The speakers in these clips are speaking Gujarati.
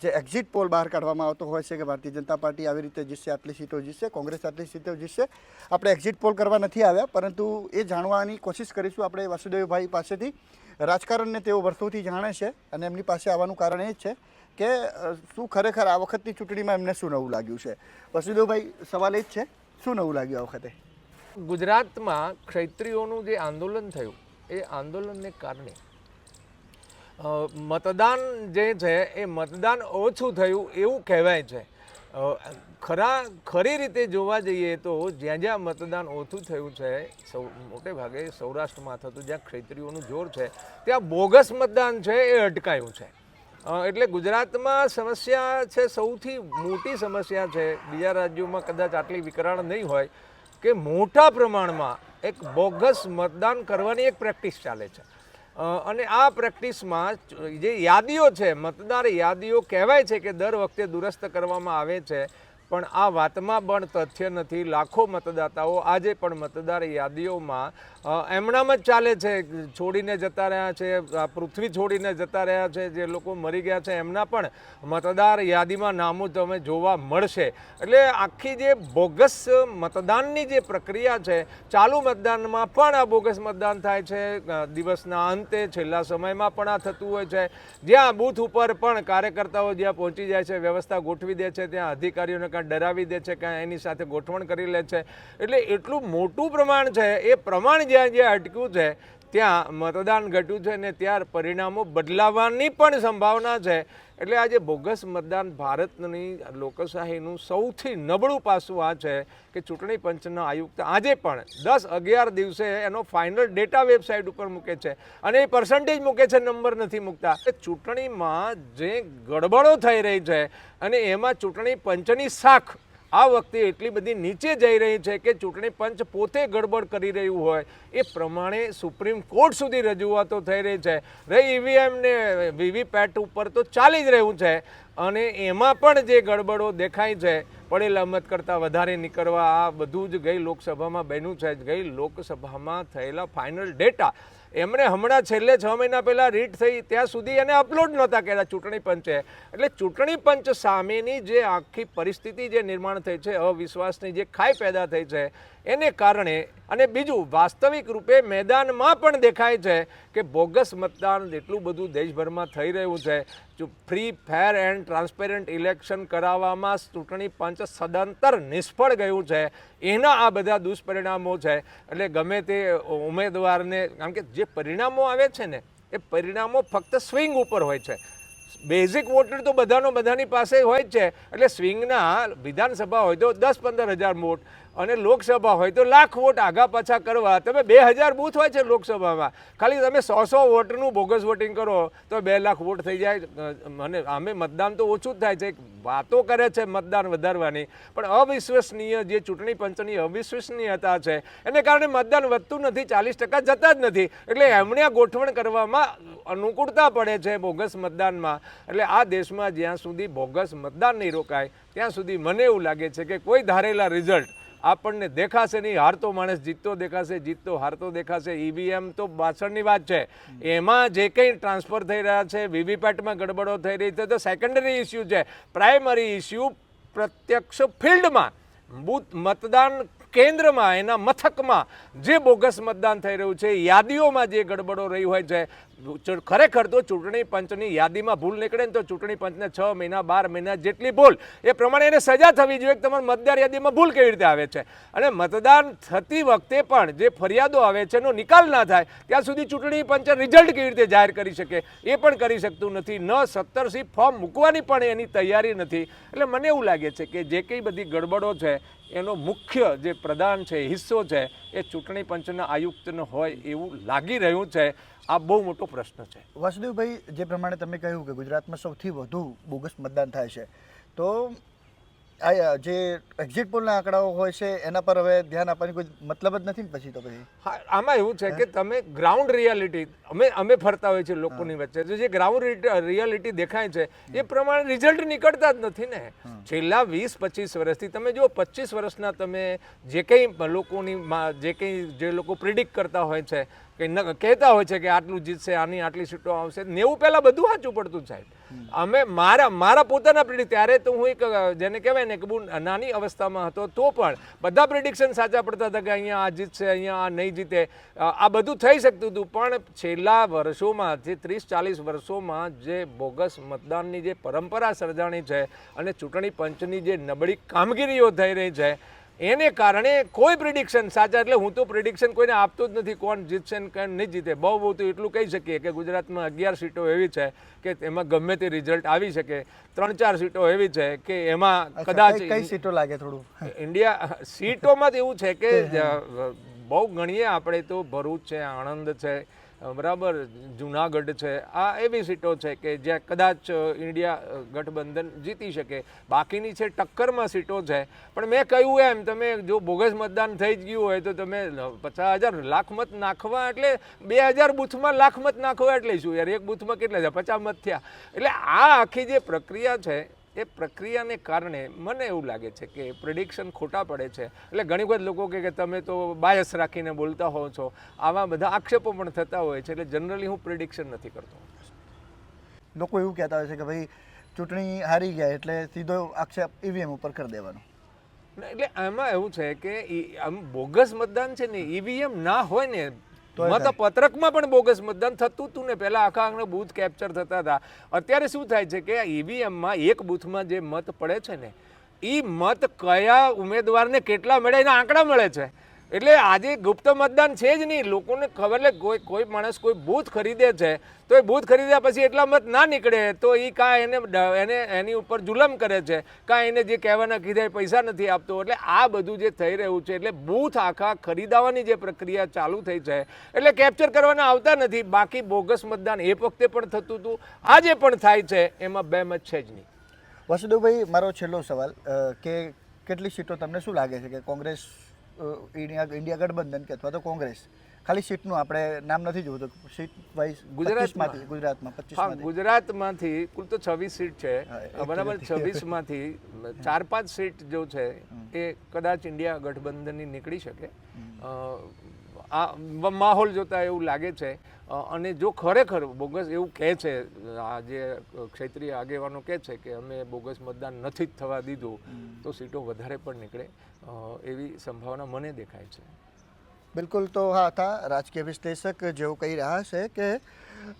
જે એક્ઝિટ પોલ બહાર કાઢવામાં આવતો હોય છે કે ભારતીય જનતા પાર્ટી આવી રીતે જીતશે, આટલી સીટો જીતશે, કોંગ્રેસ આટલી સીટો જીતશે, આપણે એક્ઝિટ પોલ કરવા નથી આવ્યા, પરંતુ એ જાણવાની કોશિશ કરીશું આપણે વાસુદેવભાઈ પાસેથી. રાજકારણને તેઓ વર્ષોથી જાણે છે અને એમની પાસે આવવાનું કારણ એ જ છે કે શું ખરેખર આ વખતની ચૂંટણીમાં એમને શું નવું લાગ્યું છે? વસુદેવભાઈ, સવાલ એ જ છે, શું નવું લાગ્યું આ વખતે? ગુજરાતમાં ક્ષૈત્રીઓનું જે આંદોલન થયું, એ આંદોલનને કારણે મતદાન જે છે એ મતદાન ઓછું થયું એવું કહેવાય છે. ખરા, ખરી રીતે જોવા જઈએ તો જ્યાં જ્યાં મતદાન ઓછું થયું છે, સૌ, મોટે ભાગે સૌરાષ્ટ્રમાં થતું જ્યાં ક્ષેત્રીઓનું જોર છે, ત્યાં બોગસ મતદાન છે એ અટકાયું છે. એટલે ગુજરાતમાં સમસ્યા છે, સૌથી મોટી સમસ્યા છે, બીજા રાજ્યોમાં કદાચ આટલી વિકરાળ નહીં હોય, કે મોટા પ્રમાણમાં એક બોગસ મતદાન કરવાની એક પ્રેક્ટિસ ચાલે છે. અને આ પ્રેક્ટિસમાં જે યાદીઓ છે, મતદાર યાદીઓ કહેવાય છે કે દર વખતે દુરસ્ત કરવામાં આવે છે. પણ આ વાતમાં પણ તથ્ય નથી. લાખો મતદાતાઓ આજે પણ મતદાર યાદીઓમાં એમણામાં જ ચાલે છે. છોડીને જતા રહ્યા છે, આ પૃથ્વી છોડીને જતા રહ્યા છે, જે લોકો મરી ગયા છે, એમના પણ મતદાર યાદીમાં નામો તમે જોવા મળશે. એટલે આખી જે બોગસ મતદાનની જે પ્રક્રિયા છે, ચાલુ મતદાનમાં પણ આ બોગસ મતદાન થાય છે. દિવસના અંતે છેલ્લા સમયમાં પણ આ થતું હોય છે. જ્યાં બૂથ ઉપર પણ કાર્યકર્તાઓ જ્યાં પહોંચી જાય છે, વ્યવસ્થા ગોઠવી દે છે, ત્યાં અધિકારીઓને ડરાવી દે છે કાં એની સાથે ગોઠવણ કરી લે છે. એટલે એટલું મોટું પ્રમાણ છે, એ પ્રમાણ જ્યાં જ્યાં અટક્યું છે ત્યાં મતદાન ઘટ્યું છે ને ત્યાર પરિણામો બદલાવાની પણ સંભાવના છે. એટલે આજે બોગસ મતદાન ભારતની લોકશાહીનું સૌથી નબળું પાસું આ છે કે ચૂંટણી પંચના આયુક્ત આજે પણ દસ અગિયાર દિવસે એનો ફાઇનલ ડેટા વેબસાઇટ ઉપર મૂકે છે અને એ પર્સન્ટેજ મૂકે છે નંબર નથી મૂકતા. એ ચૂંટણીમાં જે ગડબડો થઈ રહી છે અને એમાં ચૂંટણી પંચની શાખ આ વખતે એટલી બધી નીચે જઈ રહી છે કે ચૂંટણી પંચ પોતે ગડબડ કરી રહ્યું હોય એ પ્રમાણે સુપ્રીમ કોર્ટ સુધી રજૂઆતો થઈ રહી છે. રહી ઈવીએમ ને વીવીપેટ ઉપર તો ચાલી જ રહ્યું છે. અને એમાં પણ જે ગડબડો દેખાય છે પડેલા મત કરતાં વધારે નીકળવા, આ બધું જ ગઈ લોકસભામાં બન્યું છે ગઈ લોકસભામાં થયેલા ફાઇનલ ડેટા એમણે હમણાં છેલ્લે છ મહિના પહેલાં રીટ થઈ, ત્યાં સુધી એને અપલોડ નહોતા કર્યા ચૂંટણી પંચે. એટલે ચૂંટણી પંચ સામેની જે આખી પરિસ્થિતિ જે નિર્માણ થઈ છે, અવિશ્વાસની જે ખાઈ પેદા થઈ છે એને કારણે અને બીજું વાસ્તવિક રૂપે મેદાનમાં પણ દેખાય છે કે બોગસ મતદાન એટલું બધું દેશભરમાં થઈ રહ્યું છે. જો free, fair and transparent election કરાવવામાં ચૂંટણી પંચ સદંતર નિષ્ફળ ગયું છે. એના આ બધા દુષ્પરિણામો છે. એટલે ગમે તે ઉમેદવારને, કારણ કે જે પરિણામો આવે છે ને, એ પરિણામો ફક્ત સ્વિંગ ઉપર હોય છે. બેઝિક વોટર તો બધાનો બધાની પાસે હોય જ છે. એટલે સ્વિંગના વિધાનસભા હોય તો દસ પંદર હજાર વોટ અને લોકસભા હોય તો લાખ વોટ આગા પાછા કરવા. તમે બે હજાર બૂથ હોય છે લોકસભામાં. ખાલી તમે સો સો વોટનું બોગસ વોટિંગ કરો તો બે લાખ વોટ થઈ જાય. મને આમે મતદાન તો ઓછું જ થાય છે. વાતો કરે છે મતદાન વધારવાની. પણ અવિશ્વસનીય જે ચૂંટણી પંચની અવિશ્વસનીયતા છે, એને કારણે મતદાન વધતું નથી, ચાલીસ ટકા જતા જ નથી. એટલે એમણે આ ગોઠવણ કરવામાં અનુકૂળતા પડે છે બોગસ મતદાનમાં. એટલે આ દેશમાં જ્યાં સુધી બોગસ મતદાન નહીં રોકાય, ત્યાં સુધી મને એવું લાગે છે કે કોઈ ધારેલા રિઝલ્ટ આપણને દેખાશે નહીં. હારતો માણસ જીતતો દેખાશે, જીતતો હારતો દેખાશે. ઈવીએમ તો પાછળની વાત છે. એમાં જે કંઈ ટ્રાન્સફર થઈ રહ્યા છે, વીવીપેટમાં ગડબડો થઈ રહી છે, તો સેકન્ડરી ઇસ્યુ છે. પ્રાઇમરી ઇસ્યુ પ્રત્યક્ષ ફિલ્ડમાં બૂથ મતદાન કેન્દ્રમાં, એના મથકમાં જે બોગસ મતદાન થઈ રહ્યું છે, યાદીઓમાં જે ગડબડો રહી હોય છે ખરેખર તો ચૂંટણી પંચની યાદીમાં ભૂલ નીકળે ને તો ચૂંટણી પંચને છ મહિના, બાર મહિના જેટલી ભૂલ, એ પ્રમાણે એને સજા થવી જોઈએ કે તમારે મતદાર યાદીમાં ભૂલ કેવી રીતે આવે છે. અને મતદાન થતી વખતે પણ જે ફરિયાદો આવે છે, એનો નિકાલ ના થાય, ત્યાં સુધી ચૂંટણી પંચ રિઝલ્ટ કેવી રીતે જાહેર કરી શકે, એ પણ કરી શકતું નથી. ન સત્તરસી ફોર્મ મૂકવાની પણ એની તૈયારી નથી. એટલે મને એવું લાગે છે કે જે કંઈ બધી ગડબડો છે એનો મુખ્ય જે પ્રદાન છે હિસ્સો છે, એ ચૂંટણી પંચના આયુક્તનો હોય એવું લાગી રહ્યું છે. આ બહુ મોટો પ્રશ્ન છે. વાસુદેવભાઈ, જે પ્રમાણે તમે કહ્યું કે ગુજરાતમાં સૌથી વધુ બોગસ મતદાન થાય છે, તો આ જે એક્ઝિટ પોલના આંકડાઓ હોય છે એના પર હવે ધ્યાન આપવાની કોઈ મતલબ જ નથી ને પછી તો પછી? હા આમાં એવું છે કે તમે ગ્રાઉન્ડ રિયાલિટી અમે અમે ફરતા હોય છે લોકોની વચ્ચે. જે ગ્રાઉન્ડ રિયાલિટી દેખાય છે એ પ્રમાણે રિઝલ્ટ નીકળતા જ નથી ને. છેલ્લા વીસ પચીસ વર્ષથી તમે જો પચીસ વર્ષના તમે જે કંઈ લોકોની જે કંઈ જે લોકો પ્રિડિક્ટ કરતા હોય છે કે ન કહેતા હોય છે કે આટલું જીતશે, આની આટલી સીટો આવશે. નેવું પહેલાં બધું સાચું પડતું સાહેબ. અમે મારા મારા પોતાના પ્રિડિક ત્યારે તો હું એક, જેને કહેવાય ને કે બહુ નાની અવસ્થામાં હતો, તો પણ બધા પ્રિડિક્શન સાચા પડતા હતા કે અહીંયા આ જીતશે, અહીંયા આ નહીં જીતે. આ બધું થઈ શકતું હતું, પણ છેલ્લા વર્ષોમાં જે ત્રીસ ચાલીસ વર્ષોમાં જે બોગસ મતદાનની જે પરંપરા સર્જાણી છે અને ચૂંટણી પંચની જે નબળી કામગીરીઓ થઈ રહી છે એને કારણે કોઈ પ્રિડિક્શન સાચા એટલે હું તો પ્રિડિક્શન કોઈને આપતો જ નથી કોણ જીતશે ને કોણ નહીં જીતે. બહુ બહુ તો એટલું કહી શકીએ કે ગુજરાતમાં અગિયાર સીટો એવી છે કે એમાં ગમે તે રિઝલ્ટ આવી શકે. ત્રણ ચાર સીટો એવી છે કે એમાં કદાચ કઈ- કઈ સીટો લાગે થોડું? ઇન્ડિયા સીટોમાં જ એવું છે કે બહુ ગણીએ આપણે તો ભરૂચ છે આણંદ છે બરાબર, જુનાગઢ છે. આ એવી સીટો છે કે જ્યાં કદાચ ઇન્ડિયા ગઠબંધન જીતી શકે. બાકીની છે ટક્કરમાં સીટો છે. પણ મેં કહ્યું એમ, તમે જો બોગસ મતદાન થઈ જ ગયું હોય તો તમે પચાસ હજાર લાખ મત નાખવા એટલે બે હજાર બૂથમાં લાખ મત નાખવા એટલે શું? યાર, એક બૂથમાં કેટલા છે? પચાસ મત થયા. એટલે આ આખી જે પ્રક્રિયા છે એ પ્રક્રિયાને કારણે મને એવું લાગે છે કે પ્રિડિક્શન ખોટા પડે છે. એટલે ઘણી વખત લોકો કહે કે તમે તો બાયસ રાખીને બોલતા હો છો. આવા બધા આક્ષેપો પણ થતા હોય છે એટલે જનરલી હું પ્રિડિક્શન નથી કરતો. લોકો એવું કહેતા હોય છે કે ભાઈ ચૂંટણી હારી ગયા એટલે સીધો આક્ષેપ ઈવીએમ ઉપર કરી દેવાનો. એટલે આમાં એવું છે કે આમ બોગસ મતદાન છે ને ઈવીએમ ના હોય ને તોય મતપત્રકમાં પણ બોગસ મતદાન થતું હતું ને પહેલાં આખા આંગણે બૂથ કેપ્ચર થતા હતા. અત્યારે શું થાય છે કે ઈવીએમમાં એક બૂથમાં જે મત પડે છે ને એ મત કયા ઉમેદવારને કેટલા મળે એના આંકડા મળે છે. એટલે આજે ગુપ્ત મતદાન છે જ નહીં. લોકોને ખબર એટલે કોઈ કોઈ માણસ કોઈ બૂથ ખરીદે છે, તો એ બૂથ ખરીદ્યા પછી એટલા મત ના નીકળે, તો એ કાં એને એને, એની ઉપર જુલમ કરે છે. કાં એને જે કહેવાના કીધા પૈસા નથી આપતો. એટલે આ બધું જે થઈ રહ્યું છે, એટલે બૂથ આખા ખરીદાવાની જે પ્રક્રિયા ચાલુ થઈ છે, એટલે કેપ્ચર કરવાના આવતા નથી. બાકી બોગસ મતદાન એ વખતે પણ થતું હતું, આજે પણ થાય છે, એમાં બે મત છે જ નહીં. વસુદેવભાઈ, મારો છેલ્લો સવાલ કે કેટલી સીટો તમને શું લાગે છે? કે કોંગ્રેસ ઇન્ડિયા ગઠબંધન કે અથવા તો કોંગ્રેસ. ખાલી સીટનું આપણે નામ નથી જોવું તો સીટ વાઇઝ ગુજરાતમાંથી ગુજરાતમાં પચીસ ગુજરાતમાંથી કુલ તો છવ્વીસ સીટ છે. બરાબર છવ્વીસમાંથી ચાર પાંચ સીટ જો છે એ કદાચ ઇન્ડિયા ગઠબંધનની નીકળી શકે. આ માહોલ જોતા એવું લાગે છે. અને જો ખરેખર બોગસ એવું કહે છે, આ જે ક્ષેત્રીય આગેવાનો કહે છે કે અમે બોગસ મતદાન નથી જ થવા દીધું, તો સીટો વધારે પણ નીકળે એવી સંભાવના મને દેખાય છે. બિલકુલ તો હા હતા રાજકીય વિશ્લેષક જેવું કહી રહ્યા છે કે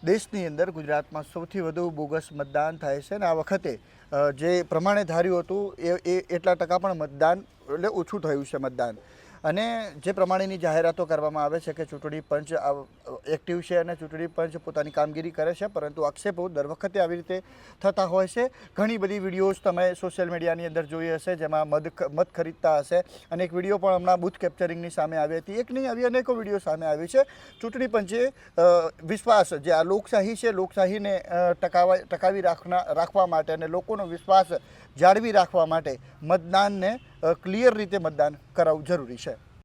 દેશની અંદર ગુજરાતમાં સૌથી વધુ બોગસ મતદાન થાય છે અને આ વખતે જે પ્રમાણે ધાર્યું હતું એ, એટલા ટકા પણ મતદાન, એટલે ઓછું થયું છે મતદાન. અને જે પ્રમાણેની જાહેરાતો કરવામાં આવે છે કે ચૂંટણી પંચ એક્ટિવ છે અને ચૂંટણી પંચ પોતાની કામગીરી કરે છે, પરંતુ આક્ષેપો દર વખતે આવી રીતે થતા હોય છે. ઘણી બધી વિડીયોઝ તમે સોશિયલ મીડિયાની અંદર જોઈ હશે, જેમાં ખ- મત ખરીદતા હશે. અને એક વીડિયો પણ હમણાં બૂથ કેપ્ચરિંગની સામે આવી હતી. એક નહીં, આવી અનેકો વીડિયો સામે આવી છે. ચૂંટણી પંચે વિશ્વાસ જે આ લોકશાહી છે, લોકશાહીને ટકાવા, ટકાવી રાખના, રાખવા માટે અને લોકોનો વિશ્વાસ જાળવી રાખવા માટે મતદાનને ક્લિયર રીતે મતદાન કરાવવું જરૂરી છે.